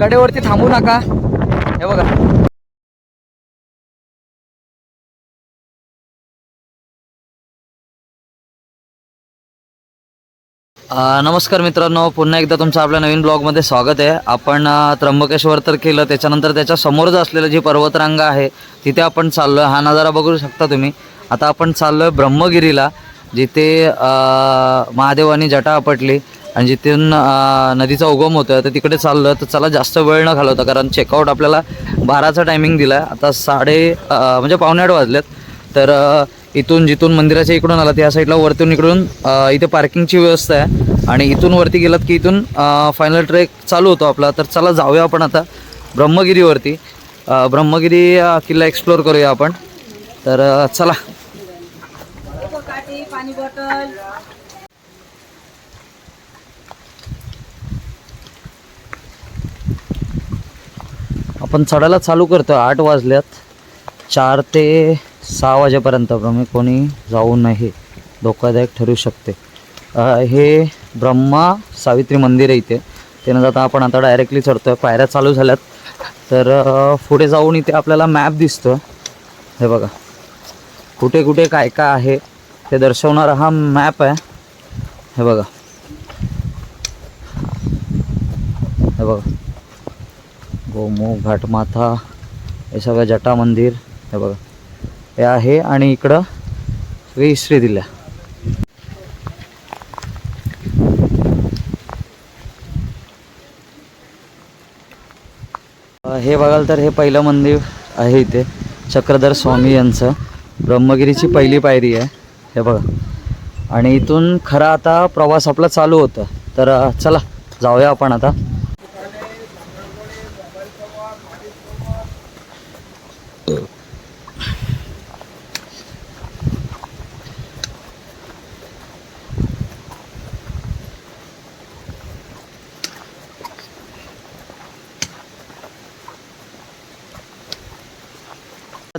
कडेवरती थांबू नका. हे बघा. नमस्कार मित्रांनो. पुन्हा एकदा तुमचं आपल्या नवीन ब्लॉगमध्ये स्वागत आहे. आपण त्र्यंबकेश्वर तर केलं त्याच्यानंतर त्याच्या समोरच असलेलं जी पर्वतरांगा आहे तिथे आपण चाललो हा नजारा बघू शकता तुम्ही. आता आपण चाललो आहे ब्रह्मगिरीला जिथे महादेवानी जटा आपटली. आणि जिथून नदीचा उगम होतं तर तिकडे चाललं तर चला जास्त वेळ न घालवता कारण चेकआउट आपल्याला बाराचा टायमिंग दिला. आहे आता साडे म्हणजे पावणे आठ वाजलेत. तर इथून जिथून मंदिराच्या इकडून आला त्या साईडला वरतून इकडून इथे पार्किंगची व्यवस्था आहे. आणि इथून वरती गेलात की इथून फायनल ट्रेक चालू होतो आपला. तर चला जाऊया आपण आता ब्रह्मगिरीवरती. ब्रह्मगिरी किल्ला एक्सप्लोअर करूया आपण. तर चला. आपण चढायला चालू करतो आठ वाजल्यात. चार ते सहा वाजेपर्यंत प्रमे कोणी जाऊ नये धोकादायक ठरू शकते. हे ब्रह्मा सावित्री मंदिर आहे इथे. त्यानं जाता आपण आता डायरेक्टली चढतोय पायऱ्या चालू झाल्यात. तर पुढे जाऊन इथे आपल्याला मॅप दिसतो हे बघा कुठे कुठे काय काय आहे ते दर्शवणारा हा मॅप आहे. हे बघा. हे बघा. गोमुख घाटमाथा हे सगळं जटा मंदिर हे बघा. हे आहे आणि इकडं श्री हिस्ट्री दिल्या हे बघाल तर हे पहिलं मंदिर आहे इथे. चक्रधर स्वामी यांचं. ब्रह्मगिरीची पहिली पायरी आहे. हे बघा. आणि इथून खरा आता प्रवास आपला चालू होतं. तर चला जाऊया आपण आता.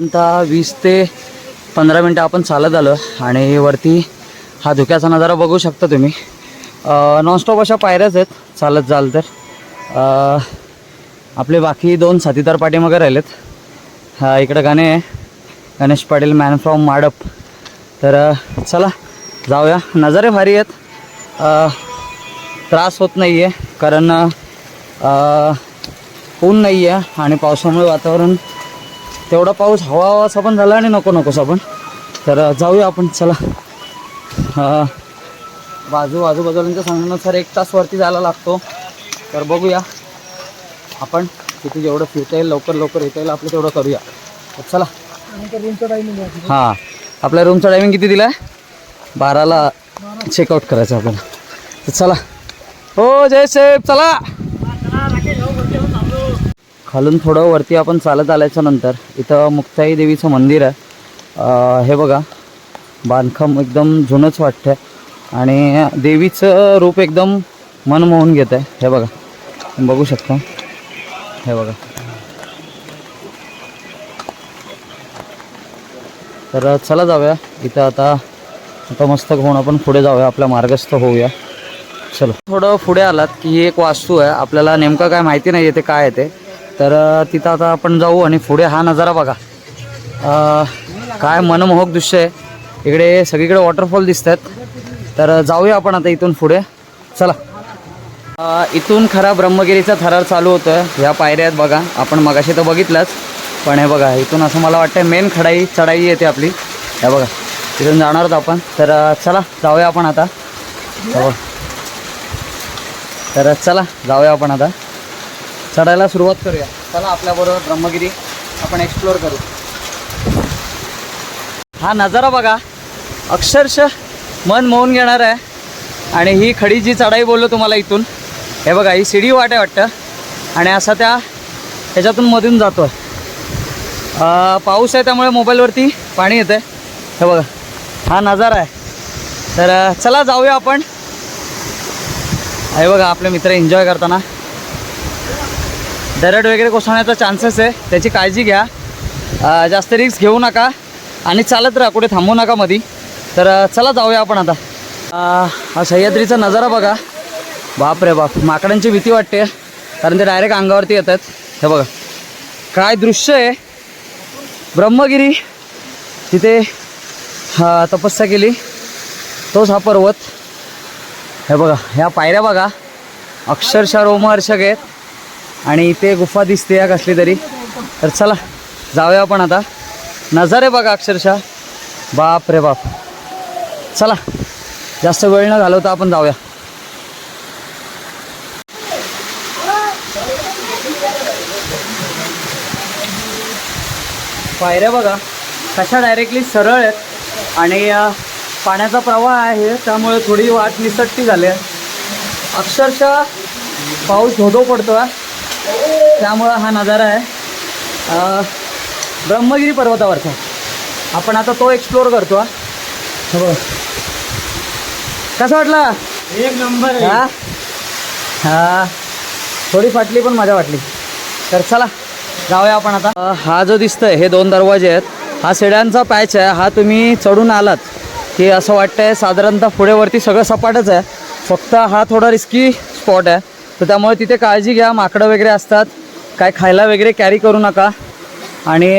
आता वीस ते पंधरा मिनटं आपण चालत आलो आणि वरती हा धुक्याचा नजारा बघू शकता तुम्ही. नॉनस्टॉप अशा पायऱ्याच आहेत. चालत जाल तर. आपले बाकी दोन साथीदार पाठीमागे राहिलेत. हा इकडं गाणे आहे. गणेश पाटील मॅन फ्रॉम माडप तर चला जाऊया. नजारे भारी आहेत. त्रास होत नाही आहे कारण ऊन नाही आहे आणि पावसामुळे वातावरण तेवढा पाऊस हवा हवासा पण झाला आणि नको नकोसा पण तर जाऊया आपण चला. बाजू आजूबाजूल्यांच्या सांगण्यानुसार एक तास वरती जायला लागतो. तर बघूया. आपण तिथे जेवढं फिरता येईल लवकर लवकर येता येईल आपलं तेवढं करूया. तर चला. रूमचं टायमिंग हां. आपल्या रूमचा टायमिंग किती दिला आहे बाराला चेकआउट करायचं आपल्याला. तर चला. हो जय साहेब चला. खालून थोडं वरती आपण चालत आल्याच्यानंतर इथं मुक्ताई देवीचं मंदिर आहे. हे बघा बांधकाम एकदम जुनंच वाटतं आणि देवीचं रूप एकदम मन मोहून घेत आहे हे बघा बघू शकता. हे बघा. तर चला जाऊया. इथं आता आता मस्त होऊन आपण पुढे जाऊया. आपल्या मार्गस्थ होऊया. चलो. थोडं पुढे आलात की ही एक वास्तू आहे. आपल्याला नेमकं काय माहिती नाही येते काय आहे ते. तर तिथं आता आपण जाऊ आणि पुढे हा नजारा बघा. काय मनमोहक दृश्य आहे. इकडे सगळीकडे वॉटरफॉल दिसत आहेत तर जाऊया आपण आता इथून पुढे. चला. इथून खरा ब्रह्मगिरीचा थरार चालू होतोय. ह्या पायऱ्या आहेत बघा. आपण मगाशी तर बघितलंच. पण हे बघा इथून असं मला वाटतं मेन खडाई चढाई येते आपली. हे बघा. तिथून जाणार आहोत आपण. तर चला जाऊया आपण आता. तर चला जाऊया आपण आता. चढायला सुरुवात करूया. चला आपल्याबरोबर ब्रह्मगिरी आपण एक्सप्लोअर करू. हा नजारा बघा. अक्षरशः मन मोहून घेणार आहे. आणि ही खडी जी चढाई बोललो तुम्हाला इथून हे बघा ही शिडी वाट आहे वाटतं. आणि असा त्या ह्याच्यातून मधून जातो आहे पाऊस आहे त्यामुळे मोबाईलवरती पाणी येतं आहे हे बघा हा नजारा आहे. तर चला जाऊया आपण. हे बघा आपले मित्र एन्जॉय करताना. दरड वगैरे कोसळण्याचा चान्सेस आहे. त्याची काळजी घ्या. जास्त रिस्क घेऊ नका. आणि चालत राहा कुठे थांबू नका मधी. तर चला जाऊया आपण आता. हा सह्याद्रीचा नजारा बघा. बाप रे बाप माकडांची भीती वाटते. कारण ते डायरेक्ट अंगावरती येतात. हे बघा. काय दृश्य आहे. ब्रह्मगिरी. तिथे तपस्या केली. तोच हा पर्वत. हे बघा ह्या पायऱ्या बघा. अक्षरशः रोमहर्षक आहेत. आणि इथे गुफा दिसते या कसली तरी. तर चला जाऊया आपण आता. नजारे बघा अक्षरशः. बाप रे बाप. चला जास्त वेळ न घालवता आपण जाऊया. पायऱ्या बघा कशा डायरेक्टली सरळ आहेत. आणि पाण्याचा प्रवाह आहे त्यामुळे थोडी वाट निसटती झाली आहे. अक्षरशः पाऊस धोधो पडतो आहे त्यामुळं हा नजारा आहे. ब्रह्मगिरी पर्वतावरचा. आपण आता तो एक्सप्लोअर करतो हा. कसा वाटला? एक नंबर हा? हा. थोडी फाटली पण मजा वाटली. तर चला जाऊया आपण आता. हा जो दिसतोय हे दोन दरवाजे आहेत. हा शिड्यांचा पॅच आहे. हा तुम्ही चढून आलात की असं वाटतंय साधारणतः पुढे वरती सगळं सपाटच आहे. फक्त हा थोडा रिस्की स्पॉट आहे. तर त्यामुळे तिथे काळजी घ्या माकडं वगैरे असतात. काय खायला वगैरे कॅरी करू नका. आणि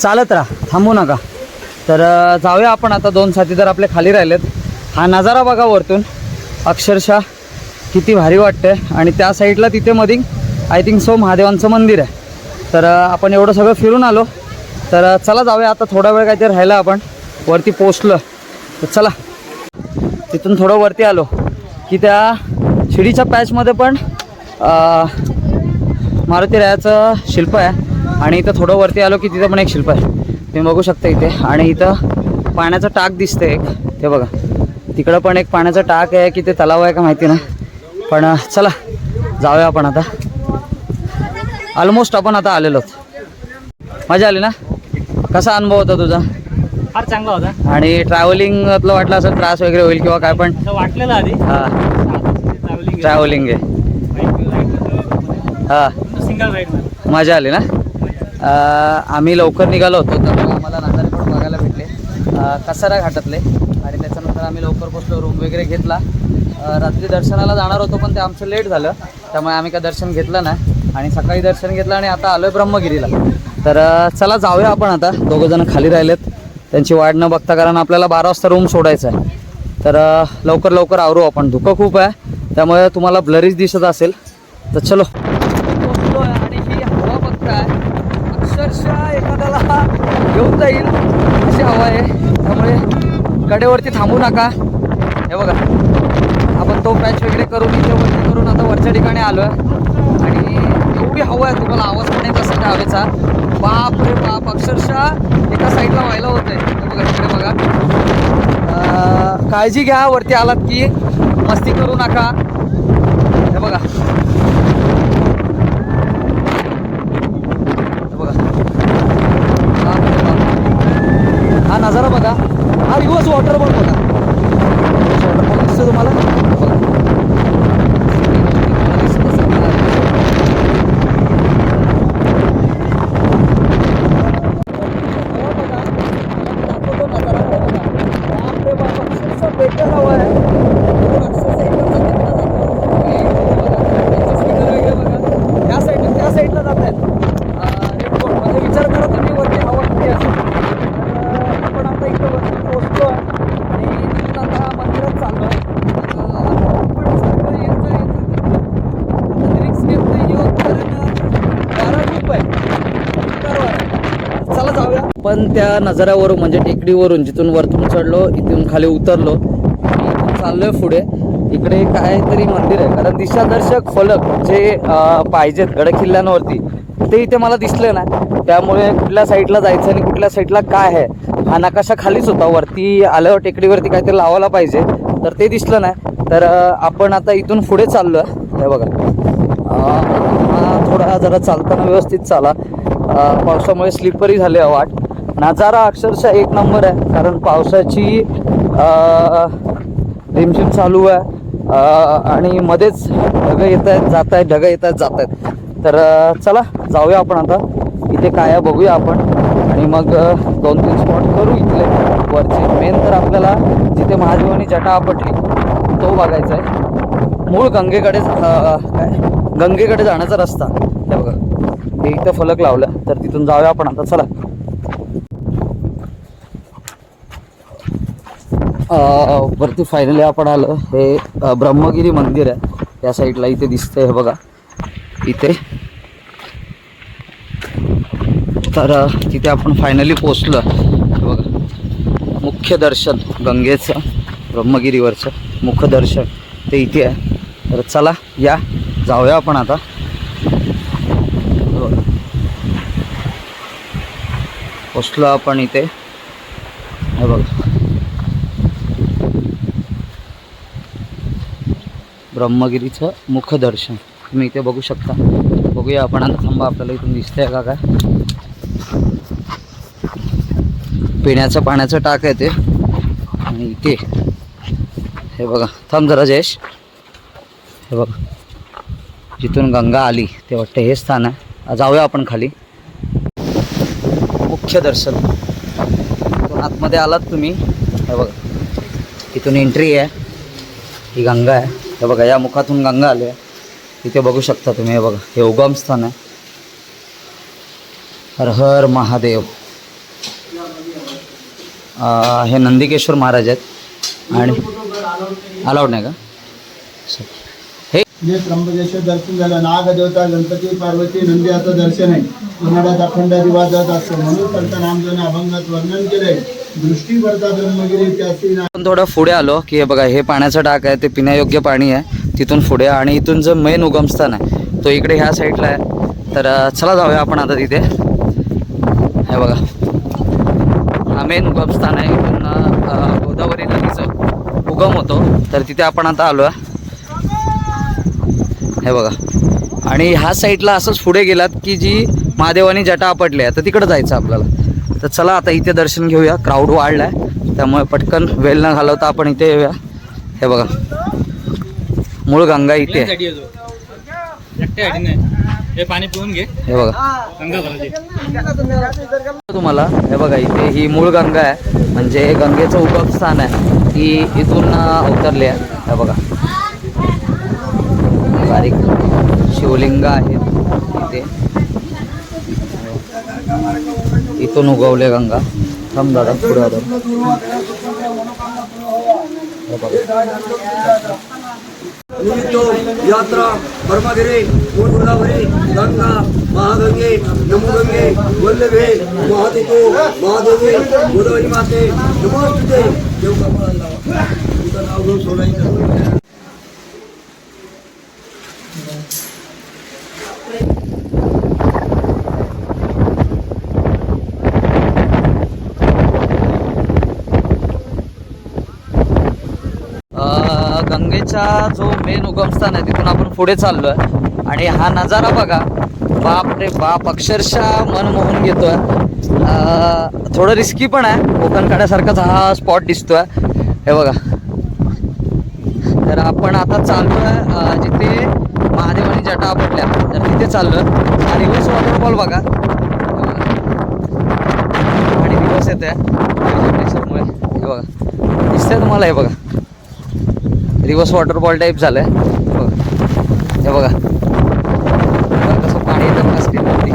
चालत राहा थांबू नका. तर जाऊया आपण आता दोन साथीदार आपले खाली राहिलेत. हा नजारा बघा वरतून. अक्षरशः किती भारी वाटते आणि त्या साईडला तिथे मधी आय थिंक सो महादेवांचं मंदिर आहे. तर आपण एवढं सगळं फिरून आलो. तर चला जाऊया आता थोडा वेळ काहीतरी राहिला आपण. वरती पोचलं तर चला. तिथून थोडं वरती आलो. की त्या शिडीच्या पॅचमध्ये पण मारुती रायाचं शिल्प आहे. आणि इथं थोडं वरती आलो की तिथं पण एक शिल्प आहे. तुम्ही बघू शकता इथे. आणि इथं पाण्याचं टाक दिसते एक. ते बघा. तिकडं पण एक पाण्याचं टाक आहे की ते तलाव आहे का माहिती नाही. पण चला जाऊया आपण आता. ऑलमोस्ट आपण आता आलेलो मजा आली ना? कसा अनुभव होता तुझा? फार चांगला होता. आणि ट्रॅव्हलिंगतलं वाटलं असं त्रास वगैरे होईल किंवा काय पण? वाटलेलं आधी. हां. ट्रॅव्हलिंग आहे. हां. सिंगल राईड मजा आली ना? आम्ही लवकर निघालो होतो तर आम्हाला नजारे पण बघायला भेटले. कसारा घाटातले. आणि त्याच्यानंतर आम्ही लवकर पोचलो रूम वगैरे घेतला. रात्री दर्शनाला जाणार होतो पण ते आमचं लेट झालं. त्यामुळे आम्ही काय दर्शन घेतलं नाही. आणि सकाळी दर्शन घेतलं आणि आता आलो आहे ब्रह्मगिरीला. तर चला जाऊया आपण आता. दोघंजणं खाली राहिलेत. त्यांची वाट न बघता कारण आपल्याला बारा वाजता रूम सोडायचं आहे तर लवकर लवकर आवरू आपण. धुकं खूप आहे. त्यामुळे तुम्हाला ब्लरीच दिसत असेल. तर चलो. आहे आणि ही हवा बघताय. अक्षरशः एखाद्याला घेऊन जाईल अशी हवा आहे. त्यामुळे कडेवरती थांबू नका. हे बघा. आपण तो पॅच वगैरे करून इथे वरती करून आता वरच्या ठिकाणी आलो आहे आणि एवढी हवा आहे तुम्हाला आवाज पण येत असेल त्या हवेचा. बाप रे बाप अक्षरशः एका साईडला व्हायला होत आहे बघा तिकडे बघा. काळजी घ्या वरती आलात की मस्ती करू नका. हे बघा. बघा. हा नजारा बघा. हा रिवर्स पण बघा वॉटरफॉल दिसतो तुम्हाला बघा. दिसत असेल मला. हवा बघा. दाखवतो नजारा. हे बघा. बाप रे बाप. अक्षरशः बेकार हवा आहे. अक्षरशः इकडचा तिकडचा जातो. हे बघा. त्यांचे speaker वगैरे बघा. या साईडला त्या साईडला जात आहेत रेनकोट म्हणजे विचार करा तुम्ही वरती हवा किती असेल तर आपण आता इकडे वरती पोहोचलो आणि तिथून आता मंदिरात चाललो पण सारखं यायचं यायचं रिक्स घेत नाही येऊ कारण वारा खूप आहे बेकार वारा आहे. चला जाऊया पण त्या नजाऱ्यावरून म्हणजे टेकडीवरून जिथून वरतून चढलो इथून खाली उतरलो चाललोय पुढे. इकडे काहीतरी मंदिर आहे. कारण दिशादर्शक फलक जे पाहिजेत गड किल्ल्यांवरती ते इथे मला दिसले ना त्यामुळे कुठल्या साईडला जायचं आणि कुठल्या साईडला काय आहे हा नकाशा खालीच होता. वरती आल्यावर टेकडीवरती काहीतरी लावायला पाहिजे तर ते दिसलं नाही. तर आपण आता इथून पुढे चाललो आहे हे बघा. थोडा जरा चालताना व्यवस्थित चाला. पावसामुळे स्लिपरी झाली वाट. नजारा अक्षरशः एक नंबर आहे कारण पावसाची रिमझिम चालू आहे आणि मध्येच ढगं येत आहेत जात आहेत ढगं येत आहेत जात आहेत. तर चला जाऊया आपण आता. इथे काय आहे बघूया आपण. आणि मग दोन तीन स्पॉट करू इथले. वरचे मेन तर आपल्याला जिथे महादेवानी जटा आपटली तो बघायचा आहे. मूळ गंगेकडे काय? गंगेकडे जाण्याचा रस्ता. हे बघा. हे इथं फलक लावलं. तर तिथून जाऊया आपण आता. चला. वरती फायनली आपण आलो. हे ब्रह्मगिरी मंदिर आहे. या साईडला इथे दिसतंय हे बघा. इथे. तर तिथे आपण फायनली पोचलो बघा. मुख्य दर्शन गंगेचं ब्रह्मगिरीवरचं मुख्य दर्शन. ते इथे आहे. तर चला या. जाऊया आपण आता. बघा. पोचलो आपण इथे. हे बघा. ब्रह्मगिरीचं मुख्य दर्शन. तुम्ही इथे बघू शकता. बघूया आपण. आता थांबा आपल्याला इथून दिसतंय का काय? पिण्याचं पाण्याचं टाक आहे ते. आणि इथे. हे बघा. थांब जरा जयेश. हे बघा. जिथून गंगा आली ते वाटतं हे स्थान आहे. जाऊया आपण खाली. मुख्य दर्शन. आतमध्ये आलात तुम्ही. हे बघा. इथून एंट्री आहे. ही गंगा आहे. हे बघा या मुखातून गंगा आली आहे. इथे बघू शकता तुम्ही हे बघा हे उगम स्थान आहे. हर हर महादेव. हे नंदिकेश्वर महाराज आहेत. आणि अलाउड नाही का? हे जे त्र्यंबकेश्वर दर्शन झालं. नागदेवता गणपती पार्वती नंदी आता दर्शन आहे उन्हाळ्यात अखंड दिवा जात असतो. म्हणून संत नामजोने अभंगात वर्णन केले थोडं पुढे आलो की हे बघा हे पाण्याचं टाक आहे ते पिण्यायोग्य पाणी आहे. तिथून पुढे आणि इथून जो मेन उगमस्थान आहे तो इकडे ह्या साईडला आहे. तर चला जाऊया आपण आता तिथे. हे बघा. हा मेन उगमस्थान आहे. इथून गोदावरी नदीचं उगम होतो. तर तिथे आपण आता आलो आहे हे बघा. आणि ह्या साईडला असंच पुढे गेलात की जी महादेवानी जटा आपटली आहे तर तिकडं जायचं आपल्याला. तर चला आता इथे दर्शन घेऊया. क्राऊड वाढला आहे त्यामुळे पटकन वेळ न घालवता आपण इथे येऊया. हे बघा. मूळ गंगा इथे हे पाणी पिऊन घे. हे बघा. तुम्हाला हे बघा इथे ही मूळ गंगा आहे. म्हणजे गंगेचं उगम स्थान आहे. ती इथून अवतरली आहे. हे बघा. बारीक शिवलिंग आहेत इथे. इथून उगवले गंगा थांब दादा पुढे आता हे बघा निमित्तो यात्रा ब्रह्मगिरी मूळ गोदावरी गंगा महागंगे नमोगंगे वल्लभे महादेको महादेवी गोदावरी माते नमोस्तुते देव कपाळाला लावा. तुझं नाव घेऊन सोडायचं गंगेचा जो मेन उगमस्थान आहे तिथून आपण पुढे चाललोय. आणि हा नजारा बघा बाप रे बाप अक्षरशः मन मोहून घेतोय. थोडं रिस्की पण आहे. कोकण काढ्यासारखाच हा स्पॉट दिसतोय. हे बघा. तर आपण आता चाललोय आहे जिथे महादेवानी जटा आपटल्या. तर तिथे चाललोय. हा रिव्हर्स वॉटरफॉल बघा. आणि दिवस येते हे बघा. दिसतंय तुम्हाला हे बघा. रिव्हर्स वॉटरफॉल टाईप झालं आहे हे बघा. कसं पाणी येतं बघा स्क्रीनवरती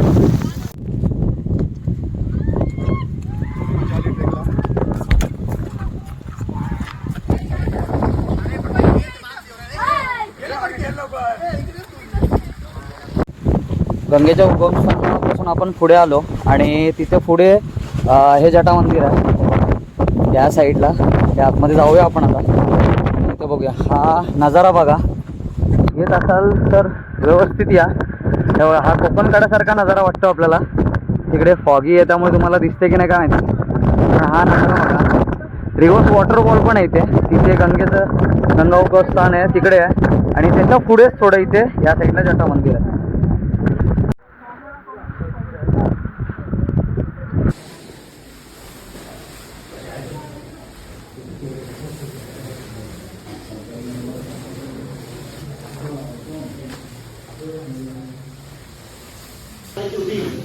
गंगेच्या उगमस्थानापासून आपण पुढे आलो आणि तिथे पुढे हे जटा मंदिर आहे. या साईडला त्या आतमध्ये जाऊया आपण आता. इथे बघूया. हा नजारा बघा. येत असाल तर व्यवस्थित या. त्यामुळे हा कोकण काढासारखा नजारा वाटतो आपल्याला. तिकडे फॉगी आहे त्यामुळे तुम्हाला दिसते की नाही का माहिती. पण हा नजारा बघा. रिव्हर्स वॉटरफॉल पण आहे इथे. तिथे गंगेचं गंगा स्थान आहे तिकडे आहे. आणि त्याच्या पुढेच थोडं इथे या साईडला जटा मंदिर आहे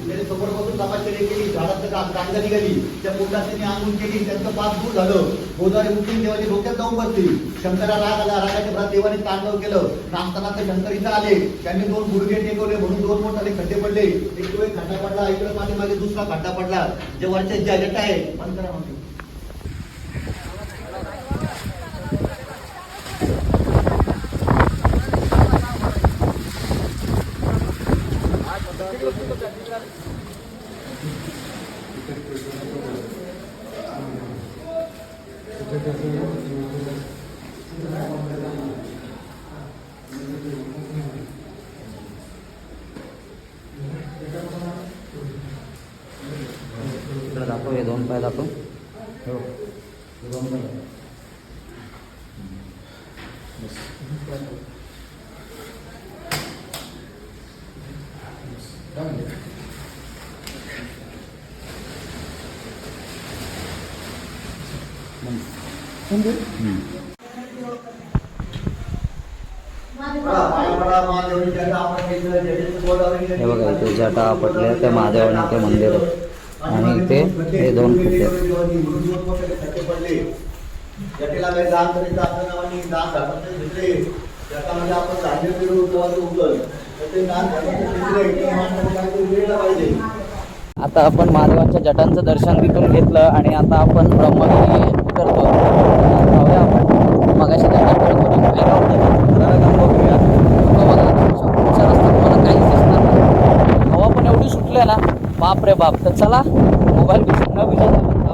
त्यांनी समोर बसून तपश्चर्या केली झाडाचं का- कांदा निघाली त्या पोटात केली त्यांचं पाच दूर झालं. गोदावरी मुस्लिम देवाच्या डोक्यात जाऊन बसली. शंकरा राग आला. रागाच्या भरात देवाने तांडव केलं. नाचताना ते शंकर इथं आले. त्यांनी दोन गुडघे टेकवले. म्हणून दोन मोठाले खड्डे पडले. एक वेळ खड्डा पडला. इकडे मागे मागे दुसरा खड्डा पडला. जे वरच्या ज्या जटा आहे बंद म्हणते. दाखव हे दोन पाय दाखव हे बघ. हे. हे बघा इथे जटा आपटल्या त्या महादेवाने ते मंदिर आहे आणि इथे हे दोन फुटे ते ते आता आपण महादेवांच्या जटांचं दर्शन तिथून घेतलं आणि आता आपण ब्रह्मगिरी करतो जाऊया आपण. मगाशी जटा करत होतो. बघूया बघा पुढच्या रस्त्यात तुम्हाला काहीच दिसणार हवा पण एवढी सुटल्या ना. बाप रे बाप. तर चला मोबाईल न नवीन